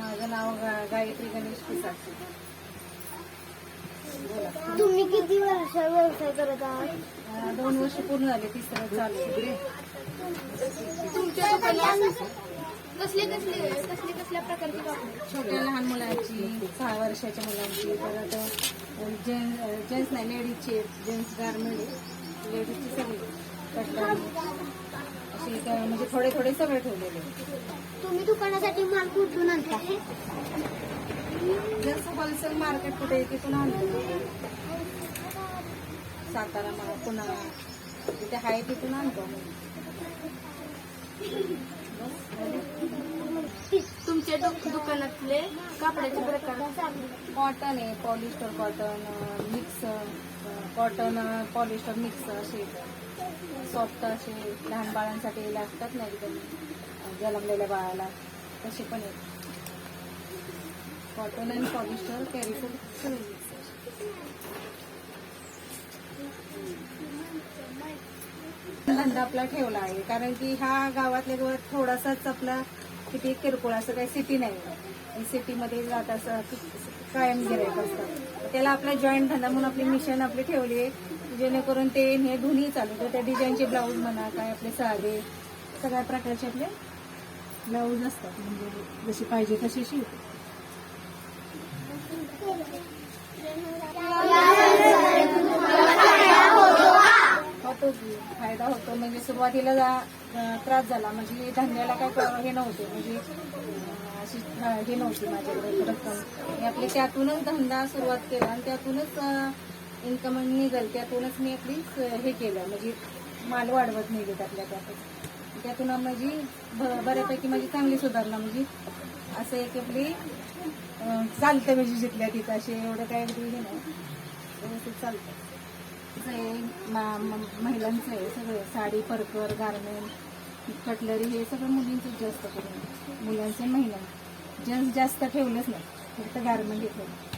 माझं नाव गा- गायत्री गणेश बोला. तुम्ही किती वर्ष व्यवसाय करत आहात? दोन वर्ष पूर्ण झाले तिसरं चालू आहे. तुमच्या कसले कसले कसले कसल्या प्रकारचे छोट्या लहान मुलांची सहा वर्षाच्या मुलांची परत जेंट्स जेंट्स नाही लेडीजचे जेंट्स गारमेंट लेडीजची सगळी. म्हणजे थोडे थोडे सगळे ठेवलेले. तुम्ही दुकानासाठी माल कुठून आणता? जसं होलसेल मार्केट कुठे आहे तिथून आणतो. सातारा मा- पुन्हा तिथे आहे तिथून आणतो. दुकानातले कपड्याचे प्रकार. कॉटन आहे polyester cotton mix cotton polyester mix असे. सॉफ्ट असे लहान बाळांसाठी लागतात ना एकदम जलमलेल्या बाळाला. तसे पण आहेत. कॉटन आणि पॉलिस्टर कॅरीफुल सगळे धंदा आपला ठेवला आहे कारण की ह्या गावातल्या गावात थोडासाच आपला किती किरकोळ असं काही सिटी नाही सिटीमध्ये जात असं कायम गिरायक असतात त्याला आपला जॉईंट धंदा म्हणून आपली मिशन आपली ठेवली आहे. जेणेकरून ते हे दोन्ही चालू तर त्या डिझाईनचे ब्लाऊज म्हणा काय आपले साधे सगळ्या प्रकारचे आपले ब्लाऊज असतात. म्हणजे जशी पाहिजे तशी शिवतो होतो की तर म्हणजे सुरुवातीला जा- त्रास झाला. म्हणजे धान्याला काय हे नव्हते. म्हणजे अशी हे नव्हती माझ्याकडे रक्कम. मी आपली त्यातूनच धंदा सुरुवात केला आणि त्यातूनच इन्कम निघाल त्यातूनच मी आपली हे केलं. म्हणजे माल वाढवत नेले त्यातल्या त्यातच त्यातून माझी ब- बऱ्यापैकी माझी चांगली सुधारणा. म्हणजे असं एक आपली चालतं म्हणजे जिथल्या तिथं. असे एवढं काय हे नाही. चालतं. आहे, महिलांचं आहे सगळे साडी परकर गार्मेंट कटलरी हे सगळं मुलींचंच जास्त करून. मुलांचं महिलांचं जेंट्स जास्त ठेवलंच नाही. फक्त गार्मेंट घेतलं